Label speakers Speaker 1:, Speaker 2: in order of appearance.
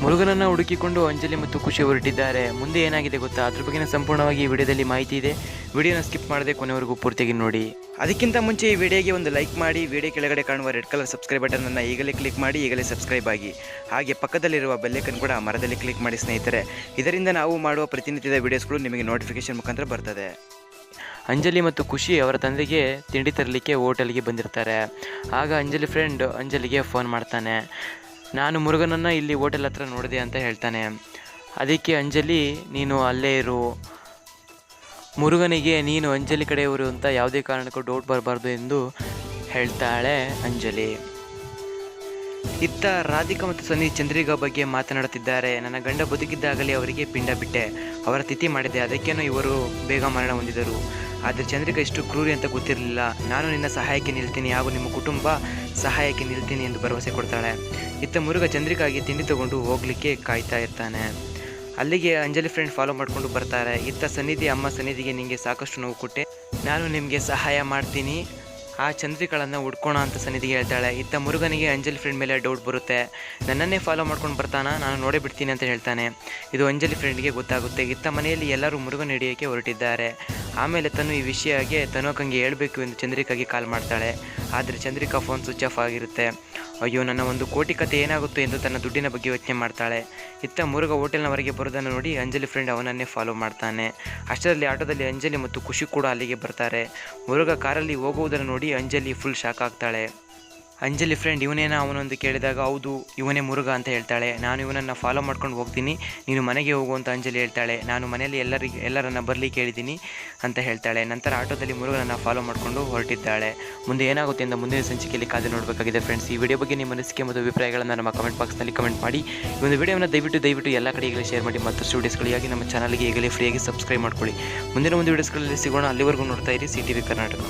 Speaker 1: ಮುರುಗನನ್ನ ಹುಡುಕಿಕೊಂಡು ಅಂಜಲಿ ಮತ್ತು ಖುಷಿ ಹೊರಟಿದ್ದಾರೆ. ಮುಂದೆ ಏನಾಗಿದೆ ಗೊತ್ತಾ? ಅದ್ರ ಬಗ್ಗೆನ ಸಂಪೂರ್ಣವಾಗಿ ಈ ವಿಡಿಯೋದಲ್ಲಿ ಮಾಹಿತಿ ಇದೆ. ವಿಡಿಯೋನ ಸ್ಕಿಪ್ ಮಾಡದೆ ಕೊನೆವರೆಗೂ ಪೂರ್ತಿಯಾಗಿ ನೋಡಿ. ಅದಕ್ಕಿಂತ ಮುಂಚೆ ಈ ವಿಡಿಯೋಗೆ ಒಂದು ಲೈಕ್ ಮಾಡಿ, ವಿಡಿಯೋ ಕೆಳಗಡೆ ಕಾಣುವ ರೆಡ್ ಕಲರ್ ಸಬ್ಸ್ಕ್ರೈಬ್ ಬಟನ್ ಅನ್ನು ಈಗಲೇ ಕ್ಲಿಕ್ ಮಾಡಿ, ಈಗಲೇ ಸಬ್ಸ್ಕ್ರೈಬ್ ಆಗಿ. ಹಾಗೆ ಪಕ್ಕದಲ್ಲಿರುವ ಬೆಲ್ಲೈಕನ್ ಕೂಡ ಮರದಲ್ಲಿ ಕ್ಲಿಕ್ ಮಾಡಿ ಸ್ನೇಹಿತರೆ. ಇದರಿಂದ ನಾವು ಮಾಡುವ ಪ್ರತಿನಿತ್ಯದ ವಿಡಿಯೋಸ್ಗಳು ನಿಮಗೆ ನೋಟಿಫಿಕೇಶನ್ ಮುಖಾಂತರ ಬರ್ತದೆ. ಅಂಜಲಿ ಮತ್ತು ಖುಷಿ ಅವರ ತಂದೆಗೆ ತಿಂಡಿ ತರಲಿಕ್ಕೆ ಹೋಟೆಲ್ಗೆ ಬಂದಿರ್ತಾರೆ. ಆಗ ಅಂಜಲಿ ಫ್ರೆಂಡ್ ಅಂಜಲಿಗೆ ಫೋನ್ ಮಾಡ್ತಾನೆ. ನಾನು ಮುರುಗನನ್ನು ಇಲ್ಲಿ ಹೋಟೆಲ್ ಹತ್ರ ನೋಡಿದೆ ಅಂತ ಹೇಳ್ತಾನೆ. ಅದಕ್ಕೆ ಅಂಜಲಿ, ನೀನು ಅಲ್ಲೇ ಇರು. ಮುರುಗನಿಗೆ ನೀನು ಅಂಜಲಿ ಕಡೆಯವರು ಅಂತ ಯಾವುದೇ ಕಾರಣಕ್ಕೂ ಡೌಟ್ ಬರಬಾರ್ದು ಎಂದು ಹೇಳ್ತಾಳೆ ಅಂಜಲಿ. ಇತ್ತ ರಾಧಿಕಾ ಮತ್ತು ಸನ್ನಿ ಚಂದ್ರಿಕಾ ಬಗ್ಗೆ ಮಾತನಾಡುತ್ತಿದ್ದಾರೆ. ನನ್ನ ಗಂಡ ಬದುಕಿದ್ದಾಗಲೇ ಅವರಿಗೆ ಪಿಂಡ ಬಿಟ್ಟೆ. ಅವರ ತಿಥಿ ಮಾಡಿದೆ. ಅದಕ್ಕೇನೋ ಇವರು ಬೇಗ ಮರಣ ಹೊಂದಿದರು. ಆದರೆ ಚಂದ್ರಿಕಾ ಇಷ್ಟು ಕ್ರೂರಿ ಅಂತ ಗೊತ್ತಿರಲಿಲ್ಲ. ನಾನು ನಿನ್ನ ಸಹಾಯಕ್ಕೆ ನಿಲ್ತೀನಿ ಹಾಗೂ ನಿಮ್ಮ ಕುಟುಂಬ ಸಹಾಯಕ್ಕೆ ನಿಲ್ತೀನಿ ಎಂದು ಭರವಸೆ ಕೊಡ್ತಾಳೆ. ಇತ್ತ ಮುರುಗ ಚಂದ್ರಿಕಾಗೆ ತಿಂಡಿ ತಗೊಂಡು ಹೋಗ್ಲಿಕ್ಕೆ ಕಾಯ್ತಾ ಇರ್ತಾನೆ. ಅಲ್ಲಿಗೆ ಅಂಜಲಿ ಫ್ರೆಂಡ್ ಫಾಲೋ ಮಾಡಿಕೊಂಡು ಬರ್ತಾರೆ. ಇತ್ತ ಸನ್ನಿಧಿ ಅಮ್ಮ ಸನ್ನಿಧಿಗೆ ನಿಮಗೆ ಸಾಕಷ್ಟು ನೋವು ಕೊಟ್ಟೆ. ನಾನು ನಿಮಗೆ ಸಹಾಯ ಮಾಡ್ತೀನಿ. ಆ ಚಂದ್ರಿಕಳನ್ನು ಹುಡ್ಕೋಣ ಅಂತ ಸನ್ನಿಧಿಗೆ ಹೇಳ್ತಾಳೆ. ಇತ್ತ ಮುರುಗನಿಗೆ ಅಂಜಲಿ ಫ್ರೆಂಡ್ ಮೇಲೆ ಡೌಟ್ ಬರುತ್ತೆ. ನನ್ನನ್ನೇ ಫಾಲೋ ಮಾಡ್ಕೊಂಡು ಬರ್ತಾನ? ನಾನು ನೋಡೇ ಬಿಡ್ತೀನಿ ಅಂತ ಹೇಳ್ತಾನೆ. ಇದು ಅಂಜಲಿ ಫ್ರೆಂಡ್ಗೆ ಗೊತ್ತಾಗುತ್ತೆ. ಇತ್ತ ಮನೆಯಲ್ಲಿ ಎಲ್ಲರೂ ಮುರುಗನ್ ಹಿಡಿಯೋಕ್ಕೆ ಹೊರಟಿದ್ದಾರೆ. ಆಮೇಲೆ ತನು ಈ ವಿಷಯಕ್ಕೆ ತನೋಕಂಗೆ ಹೇಳಬೇಕು ಎಂದು ಚಂದ್ರಿಕಾಗೆ ಕಾಲ್ ಮಾಡ್ತಾಳೆ. ಆದರೆ ಚಂದ್ರಿಕಾ ಫೋನ್ ಸ್ವಿಚ್ ಆಫ್ ಆಗಿರುತ್ತೆ. ಅಯ್ಯೋ, ನನ್ನ ಒಂದು ಕೋಟಿ ಕತೆ ಏನಾಗುತ್ತೋ ಎಂದು ತನ್ನ ದುಡ್ಡಿನ ಬಗ್ಗೆ ಯೋಚನೆ ಮಾಡ್ತಾಳೆ. ಇತ್ತ ಮುರುಘ ಹೋಟೆಲ್ನವರೆಗೆ ಬರೋದನ್ನು ನೋಡಿ ಅಂಜಲಿ ಫ್ರೆಂಡ್ ಅವನನ್ನೇ ಫಾಲೋ ಮಾಡ್ತಾನೆ. ಅಷ್ಟರಲ್ಲಿ ಆಟೋದಲ್ಲಿ ಅಂಜಲಿ ಮತ್ತು ಖುಷಿ ಕೂಡ ಅಲ್ಲಿಗೆ ಬರ್ತಾರೆ. ಮುರುಗ ಕಾರಲ್ಲಿ ಹೋಗುವುದನ್ನು ನೋಡಿ ಅಂಜಲಿ ಫುಲ್ ಶಾಕ್ ಆಗ್ತಾಳೆ. ಅಂಜಲಿ ಫ್ರೆಂಡ್ ಇವನೇನ ಅವನೊಂದು ಕೇಳಿದಾಗ, ಹೌದು, ಇವನೇ ಮುರುಘ ಅಂತ ಹೇಳ್ತಾಳೆ. ನಾನು ಇವನನ್ನು ಫಾಲೋ ಮಾಡ್ಕೊಂಡು ಹೋಗ್ತೀನಿ. ನೀನು ಮನೆಗೆ ಹೋಗು ಅಂತ ಅಂಜಲಿ ಹೇಳ್ತಾಳೆ. ನಾನು ಮನೆಯಲ್ಲಿ ಎಲ್ಲರಿಗೆ, ಎಲ್ಲರನ್ನ ಬರಲಿ ಕೇಳಿದ್ದೀನಿ ಅಂತ ಹೇಳ್ತಾಳೆ. ನಂತರ ಆಟೋದಲ್ಲಿ ಮುರುಗನನ್ನು ಫಾಲೋ ಮಾಡಿಕೊಂಡು ಹೊರಟಿದ್ದಾಳೆ. ಮುಂದೆ ಏನಾಗುತ್ತೆ ಅಂತ ಮುಂದಿನ ಸಂಚಿಕೆಯಲ್ಲಿ ಕಾದು ನೋಡಬೇಕಾಗಿದೆ ಫ್ರೆಂಡ್ಸ್ ಈ ವಿಡಿಯೋ ಬಗ್ಗೆ ನಿಮ್ಮ ಅನಿಸಿಕೆ ಮತ್ತು ಅಭಿಪ್ರಾಯಗಳನ್ನು ನಮ್ಮ ಕಮೆಂಟ್ ಬಾಕ್ಸ್ನಲ್ಲಿ ಕಮೆಂಟ್ ಮಾಡಿ. ಈ ಒಂದು ವಿಡಿಯೋವನ್ನು ದಯವಿಟ್ಟು ದಯವಿಟ್ಟು ಎಲ್ಲ ಕಡೆ ಈಗಲೇ ಶೇರ್ ಮಾಡಿ. ಮತ್ತು ಸ್ಟೂಡಿಯೋಸ್ಗಳಿಗಾಗಿ ನಮ್ಮ ಚಾನಲ್ಗೆ ಈಗಲೇ ಫ್ರೀಯಾಗಿ ಸಬ್ಸ್ಕ್ರೈಬ್ ಮಾಡ್ಕೊಳ್ಳಿ. ಮುಂದಿನ ಒಂದು ವಿಡಿಯೋಸ್ಗಳಲ್ಲಿ ಸಿಗೋಣ. ಅಲ್ಲಿವರೆಗೂ ನೋಡ್ತಾ ಇರಿ ಸಿ ಟಿ ವಿ ಕರ್ನಾಟಕ.